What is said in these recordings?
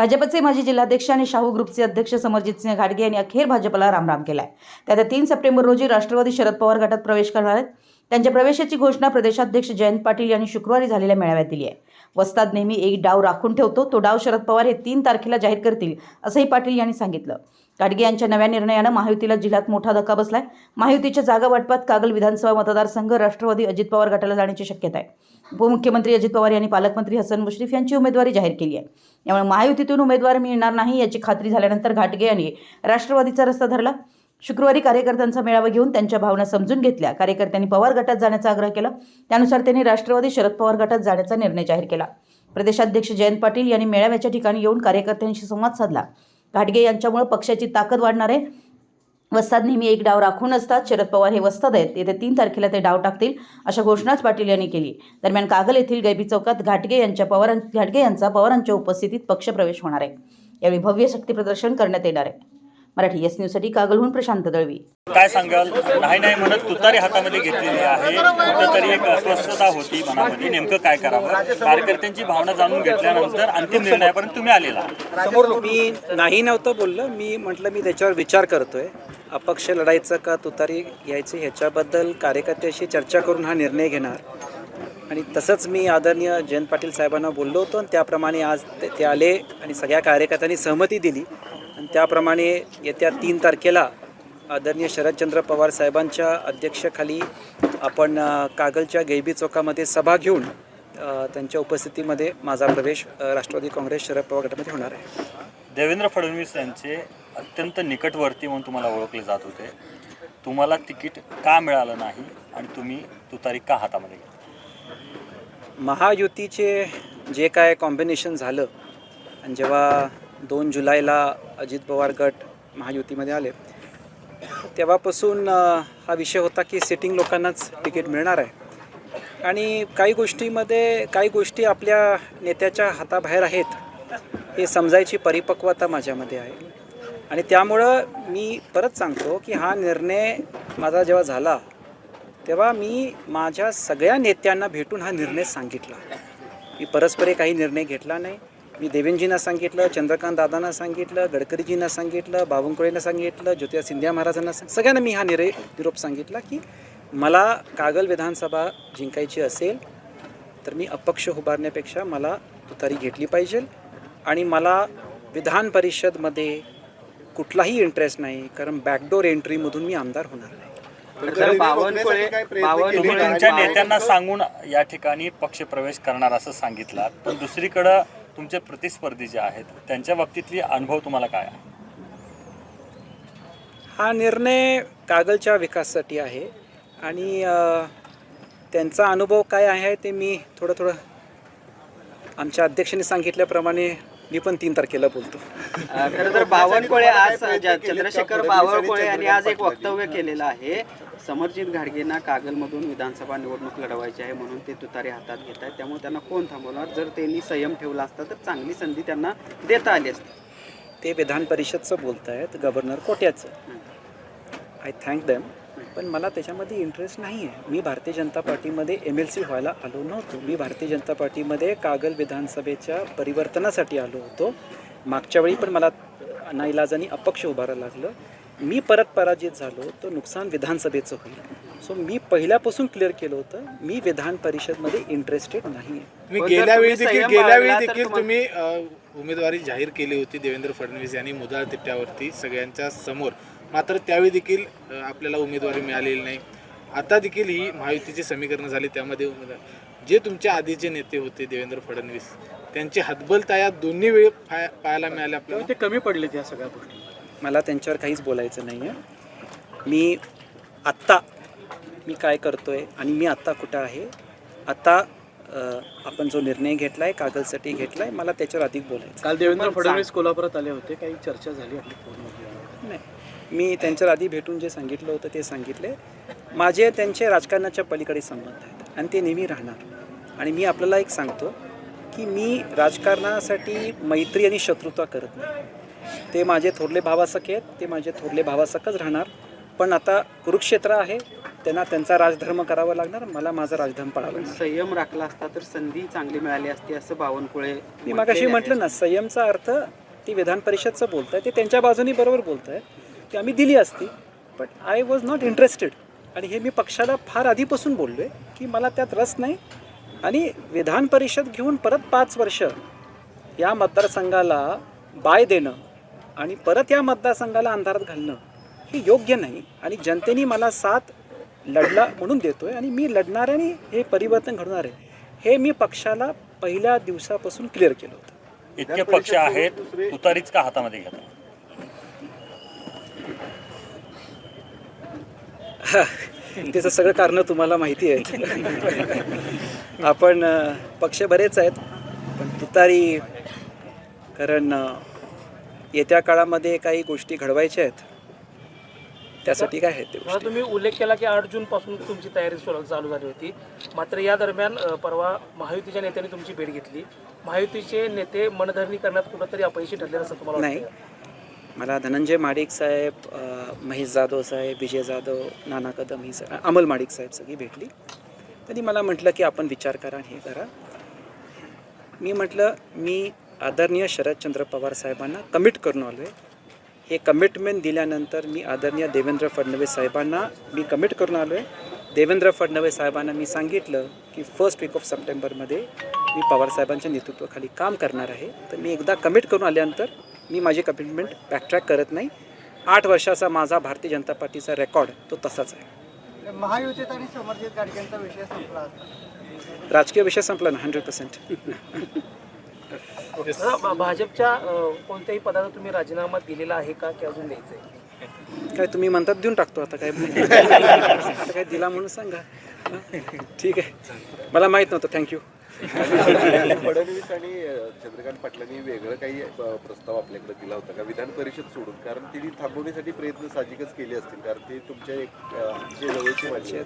भाजपचे माजी जिल्हाध्यक्ष आणि शाहू ग्रुपचे अध्यक्ष समरजित सिंह घाटगे यांनी अखेर भाजपला रामराम केलाय. त्या तीन सप्टेंबर रोजी राष्ट्रवादी शरद पवार गटात प्रवेश करणार आहेत. त्यांच्या प्रवेशाची घोषणा प्रदेशाध्यक्ष जयंत पाटील यांनी शुक्रवारी झालेल्या मेळाव्यात दिली आहे. वस्ताद नेहमी एक डाव राखून ठेवतो. तो डाव शरद पवार हे तीन तारखेला जाहीर करतील असंही पाटील यांनी सांगितलं. गाडगे यांच्या नव्या निर्णयानं महायुतीला जिल्ह्यात मोठा धक्का बसलाय. महायुतीच्या जागा वाटपात कागल विधानसभा मतदारसंघ राष्ट्रवादी अजित पवार गटाला जाण्याची शक्यता आहे. उपमुख्यमंत्री अजित पवार यांनी पालकमंत्री हसन मुश्रीफ यांची उमेदवारी जाहीर केली आहे. यामुळे महायुतीतून उमेदवार मिळणार नाही याची खात्री झाल्यानंतर घाटगे यांनी राष्ट्रवादीचा रस्ता धरला. शुक्रवारी कार्यकर्त्यांचा मेळावा घेऊन त्यांच्या भावना समजून घेतल्या. कार्यकर्त्यांनी पवार गटात जाण्याचा आग्रह केला. त्यानुसार त्यांनी राष्ट्रवादी शरद पवार गटात जाण्याचा निर्णय जाहीर केला. प्रदेशाध्यक्ष जयंत पाटील यांनी मेळाव्याच्या ठिकाणी येऊन कार्यकर्त्यांशी संवाद साधला. घाटगे यांच्यामुळे पक्षाची ताकद वाढणार आहे. वस्ताद नेहमी एक डाव राखून असतात. शरद पवार हे वस्ताद आहेत. येत्या तीन तारखेला ते डाव टाकतील अशा घोषणाच पाटील यांनी केली. दरम्यान कागल येथील गैबी चौकात घाटगे यांच्या पवारां घाटगे यांचा पवारांच्या उपस्थितीत पक्षप्रवेश होणार आहे. यावेळी भव्य शक्ती प्रदर्शन करण्यात येणार आहे. मराठी एस न्यूजसाठी कागलहून प्रशांत दळवी. काय सांगाल? नाही नाही म्हणत तुतारी हातामध्ये घेतलेली आहे. कुठेतरी एक अस्वस्थता होती मनामध्ये. नेमकं काय करावं? कार्यकर्त्यांची भावना जाणून घेतल्यानंतर अंतिम निर्णयापर्यंत तुम्ही आलेला. मी नाही नव्हतं बोललो. मी म्हटलं मी त्याच्यावर विचार करतोय. अपक्ष लढायचं का तुतारी घ्यायची? ह्याच्याबद्दल कार्यकर्त्याशी चर्चा करून हा निर्णय घेणार. आणि तसंच मी आदरणीय जयंत पाटील साहेबांना बोललो होतो आणि त्याप्रमाणे आज ते आले आणि सगळ्या कार्यकर्त्यांनी सहमती दिली. त्याप्रमाणे येत्या तीन तारखेला आदरणीय शरदचंद्र पवार साहेबांच्या अध्यक्षाखाली आपण कागलच्या गैबी चौकामध्ये सभा घेऊन त्यांच्या उपस्थितीमध्ये माझा प्रवेश राष्ट्रवादी काँग्रेस शरद पवार गटामध्ये होणार आहे. देवेंद्र फडणवीस यांचे अत्यंत निकटवर्ती म्हणून तुम्हाला ओळखले जात होते. तुम्हाला तिकीट का मिळालं नाही आणि तुम्ही तुतारी का हातामध्ये घेतली? महायुतीचे जे काय कॉम्बिनेशन झालं आणि जेव्हा दोन जुलैला अजित पवार गट महायुतीमध्ये आले. तेव्हापासून हा विषय होता की सिटिंग लोकांनाच तिकीट मिळणार आहे. आणि काही गोष्टीमध्ये काही गोष्टी आपल्या नेत्याच्या हाताबाहेर आहेत हे समजायची परिपक्वता माझ्यामध्ये आहे. आणि त्यामुळं मी परत सांगतो की हा निर्णय माझा जेव्हा झाला तेव्हा मी माझ्या सगळ्या नेत्यांना भेटून हा निर्णय सांगितला. मी परस्परे काही निर्णय घेतला नाही. मी देवेंजींना सांगितलं चंद्रकांत दादांना सांगितलं गडकरीजींना सांगितलं बावनकुळेंना सांगितलं ज्योतिरा सिंधिया महाराजांना सांग सगळ्यांना मी हा निरे निरोप सांगितला की मला कागल विधानसभा जिंकायची असेल तर मी अपक्ष उभारण्यापेक्षा मला तुतारी घेतली पाहिजे आणि मला विधान परिषदमध्ये कुठलाही इंटरेस्ट नाही कारण बॅकडोर एंट्रीमधून मी आमदार होणार नाही. बावनकुळे तुमच्या नेत्यांना सांगून या ठिकाणी पक्षप्रवेश करणार असं सांगितलं पण दुसरीकडं तुमचे प्रतिस्पर्धी जे आहेत त्यांच्या बाबतीतली अनुभव तुम्हाला काय आहे? हा निर्णय कागलच्या विकासासाठी आहे. आणि त्यांचा अनुभव काय आहे ते मी थोडं थोडं आमच्या अध्यक्षांनी सांगितल्याप्रमाणे मी पण तीन तारखेला बोलतो. खरं तर बावनकुळे आज चंद्रशेखर बावनकुळे यांनी आज एक वक्तव्य केलेलं आहे. समरजित घाडगेंना कागलमधून विधानसभा निवडणूक लढवायची आहे म्हणून ते तुतारी हातात घेत आहेत. त्यामुळे त्यांना कोण थांबवणार? जर त्यांनी संयम ठेवला असता तर चांगली संधी त्यांना देता आली असती. ते विधान परिषदचं बोलत आहेत गव्हर्नर कोट्याचं. आय थँक देम पण मला त्याच्यामध्ये इंटरेस्ट नाही आहे मी भारतीय जनता पार्टीमध्ये एम एल सी व्हायला आलो नव्हतो. मी भारतीय जनता पार्टीमध्ये कागल विधानसभेच्या परिवर्तनासाठी आलो होतो. मागच्या वेळी पण मला नाईलाजानी अपक्ष उभारायला लागलं. मी परत पराजित झालो तर नुकसान विधानसभेचं होईल. सो मी पहिल्यापासून क्लिअर केलं होतं मी विधान परिषदमध्ये इंटरेस्टेड नाही आहे गेल्या वेळी देखील गेल्या वेळी तुम्ही उमेदवारी जाहीर केली होती देवेंद्र फडणवीस यांनी मुदाळ तिट्ट्यावरती सगळ्यांच्या समोर. मात्र त्यावेळी देखील आपल्याला उमेदवारी मिळालेली नाही. आता देखील ही महायुतीची समीकरणं झाली त्यामध्ये उमेदवार जे तुमच्या आधीचे नेते होते देवेंद्र फडणवीस त्यांची हतबलता या दोन्ही वेळी पाय- पाहायला मिळाल्या आपल्याला. ते कमी पडले त्या सगळ्या गोष्टी. मला त्यांच्यावर काहीच बोलायचं नाही आहे मी आत्ता मी काय करतो आहे आणि मी आत्ता कुठं आहे? आत्ता आपण जो निर्णय घेतला आहे कागलसाठी घेतला आहे मला त्याच्यावर अधिक बोलायचं काल देवेंद्र फडणवीस कोल्हापुरात आले होते काही चर्चा झाली आपली फोनमध्ये नाही. मी त्यांच्यावर आधी भेटून जे सांगितलं होतं ते सांगितले. माझे त्यांचे राजकारणाच्या पलीकडे संबंध आहेत आणि ते नेहमी राहणार. आणि मी आपल्याला एक सांगतो की मी राजकारणासाठी मैत्री आणि शत्रुता करत नाही. ते माझे थोरले भावासख आहेत ते माझे थोरले भावासखच राहणार. पण आता कुरुक्षेत्र आहे त्यांना त्यांचा राजधर्म करावा लागणार मला माझा राजधर्म पाळावा लागणार. संयम राखला असता तर संधी चांगली मिळाली असती असं बावनकुळे मी मागाशी म्हटलं ना संयमचा अर्थ ती विधान परिषदचं बोलत आहे ते त्यांच्या बाजूनी बरोबर बोलत आहे की आम्ही दिली असती but I was not interested आणि हे मी पक्षाला फार आधीपासून बोललो आहे की मला त्यात रस नाही. आणि विधान परिषद घेऊन परत पाच वर्ष या मतदारसंघाला बाय देणं आणि परत या मतदारसंघाला अंधारात घालणं हे योग्य नाही. आणि जनतेने मला साथ लढला म्हणून देतो आहे आणि मी लढणार आहे आणि हे परिवर्तन घडणार आहे. हे मी पक्षाला पहिल्या दिवसापासून क्लिअर केलं होतं. इतके पक्ष आहेत तुतारीच का हातामध्ये घेतात त्याचं सगळं कारणं तुम्हाला माहिती आहेत. आपण पक्ष बरेच आहेत पण तुतारी कारण येत्या काळामध्ये काही गोष्टी घडवायच्या आहेत. त्यासाठी काय गोष्टी? तुम्ही उल्लेख केला की आठ जून पासून तुमची तयारी चालू झाली होती. मात्र या दरम्यान परवा महायुतीच्या नेत्यांनी तुमची भेट घेतली. महायुतीचे नेते मनधरणी करण्यात कुठंतरी अपयशी ठरले असं तुम्हाला नाही? मला धनंजय माडिक साहेब महेश जाधव साहेब विजय जाधव नाना कदम ही सग अमल माडिक साहेब सगळी भेटली. त्यांनी मला म्हटलं की आपण विचार करा आणि हे करा. मी म्हटलं मी आदरणीय शरदचंद्र पवार साहेबांना कमिट करून आलो आहे हे कमिटमेंट दिल्यानंतर मी आदरणीय देवेंद्र फडणवीस साहेबांना मी कमिट करून आलो आहे देवेंद्र फडणवीस साहेबांना मी सांगितलं की फर्स्ट वीक ऑफ सप्टेंबरमध्ये मी पवार साहेबांच्या नेतृत्वाखाली काम करणार आहे. तर मी एकदा कमिट करून आल्यानंतर मी माझी कमिटमेंट बॅकट्रॅक करत नाही. आठ वर्षाचा माझा भारतीय जनता पार्टीचा रेकॉर्ड तो तसाच आहे. महायुतीत आणि समर्जित विषय संपला आता. राजकीय विषय संपला ना हंड्रेड पर्सेंट भाजपच्या कोणत्याही पदाचा तुम्ही राजीनामा दिलेला आहे का? की अजून द्यायचं आहे काय तुम्ही म्हणतात देऊन टाकतो आता काय आता काय दिला म्हणून सांगा? ठीक आहे. मला माहीत नव्हतं. थँक्यू फडणवीस आणि चंद्रकांत पाटलांनी वेगळं काही प्रस्ताव आपल्याकडे दिला होता का? विधान परिषद सोडून. कारण त्यांनी थांबवण्यासाठी प्रयत्न साहजिकच केले असतील. कारण ते तुमच्या एक जवळची आहेत.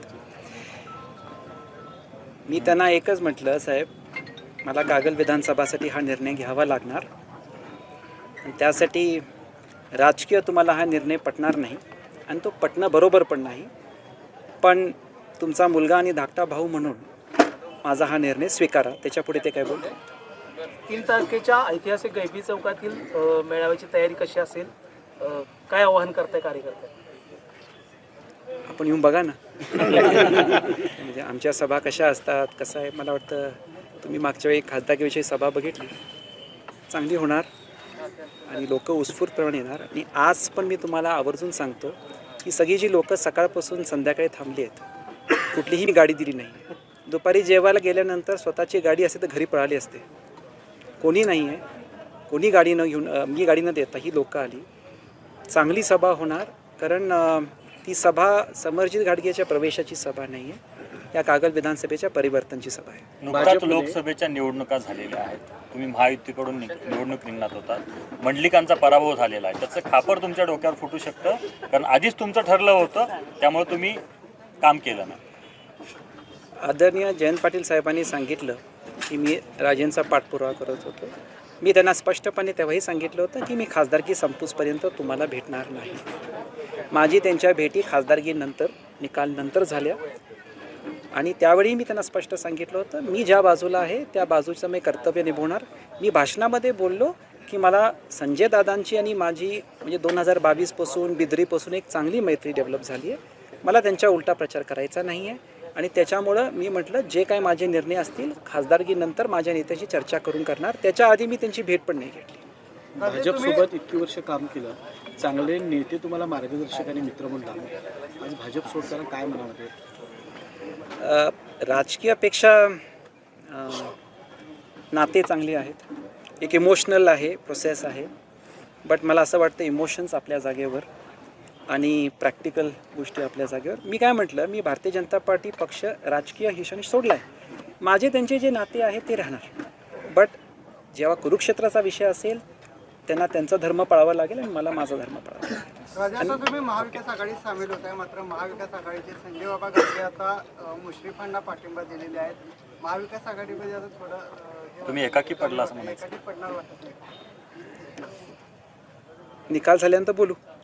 मी त्यांना एकच म्हटलं साहेब मला कागल विधानसभासाठी हा निर्णय घ्यावा लागणार. आणि त्यासाठी राजकीय तुम्हाला हा निर्णय पटणार नाही. आणि तो पटणं बरोबर पण नाही. पण तुमचा मुलगा आणि धाकटा भाऊ म्हणून माझा हा निर्णय स्वीकारा. त्याच्यापुढे ते काय बोलतो तीन तारखेच्या ऐतिहासिक गैबी चौकातील मेळाव्याची तयारी कशी असेल? काय आवाहन करताय कार्यकर्ते? आपण येऊन बघा ना. म्हणजे आमच्या सभा कशा असतात कसं आहे? मला वाटतं तुम्ही मागच्या वेळी खासदारकीविषयी सभा बघितली. चांगली होणार. आणि लोक उत्स्फूर्तपणे येणार. आणि आज पण मी तुम्हाला आवर्जून सांगतो की सगळी जी लोक सकाळपासून संध्याकाळी थांबली आहेत कुठलीही मी गाडी दिली नाही. दुपारी जेवायला गेल्यानंतर स्वतःची गाडी असते तर घरी पळाली असते. कोणी नाही आहे. कोणी गाडी न घेऊन मी गाडी न देता ही लोकं आली. चांगली सभा होणार कारण ती सभा समरजित घाटगेच्या प्रवेशाची सभा नाही आहे. या कागल विधानसभेच्या परिवर्तनची सभा आहे. नुकताच लोकसभेच्या निवडणुका झालेल्या आहेत. तुम्ही महायुतीकडून नि- निवडणूक रिंगणात होता मंडलिकांचा पराभव झालेला आहे. त्याचं खापर तुमच्या डोक्यावर फुटू शकतं कारण आधीच तुमचं ठरलं होतं त्यामुळे तुम्ही काम केलं नाही. आदरणीय जयंत पाटील साहेबांनी सांगितलं की मी राजेंचा पाठपुरावा करत होतो. मी त्यांना स्पष्टपणे तेव्हाही सांगितलं होतं की मी खासदारकी संपूसपर्यंत तुम्हाला भेटणार नाही. माझी त्यांच्या भेटी खासदारकीनंतर निकाल नंतर झाल्या. आणि त्यावेळी मी त्यांना स्पष्ट सांगितलं होतं मी ज्या बाजूला आहे त्या बाजूचं मी कर्तव्य निभवणार. मी भाषणामध्ये बोललो की मला संजय दादांची आणि माझी म्हणजे दोन हजार बावीसपासून बिदरीपासून एक चांगली मैत्री डेव्हलप झाली आहे. मला त्यांच्या उलटा प्रचार करायचा नाही आहे आणि त्याच्यामुळं मी म्हटलं जे काय माझे निर्णय असतील खासदारकीनंतर माझ्या नेत्याशी चर्चा करून करणार. त्याच्या आधी मी त्यांची भेट पण नाही घेतली. भाजपसोबत इतकी वर्ष काम केलं. चांगले नेते तुम्हाला मार्गदर्शक आणि मित्र म्हणून लागले आज भाजप सोडताना काय अ, राजकीयपेक्षा नाते चांगले आहेत. एक इमोशनल आहे प्रोसेस आहे. बट मला असं वाटतं इमोशन्स आपल्या जागेवर. आणि प्रॅक्टिकल गोष्टी आपल्या जागेवर. मी काय म्हटलं मी भारतीय जनता पार्टी पक्ष राजकीय हिशोने सोडला आहे माझे त्यांचे जे नाते आहेत ते राहणार. बट जेव्हा कुरुक्षेत्राचा विषय असेल त्यांना त्यांचा धर्म पाळावा लागेल आणि मला माझा धर्म पाळावा लागेल. तुम्ही महाविकास आघाडीत सामील होत आहे मात्र महाविकास आघाडीचे संजय बाबा गाडगे आता मुश्रीफांना पाठिंबा दिलेले आहेत. महाविकास आघाडीमध्ये आता थोडं तुम्ही एकाकी पडला असं म्हणायचं. एकाठी पडणार वाटत नाही. निकाल झाल्यानंतर बोलू.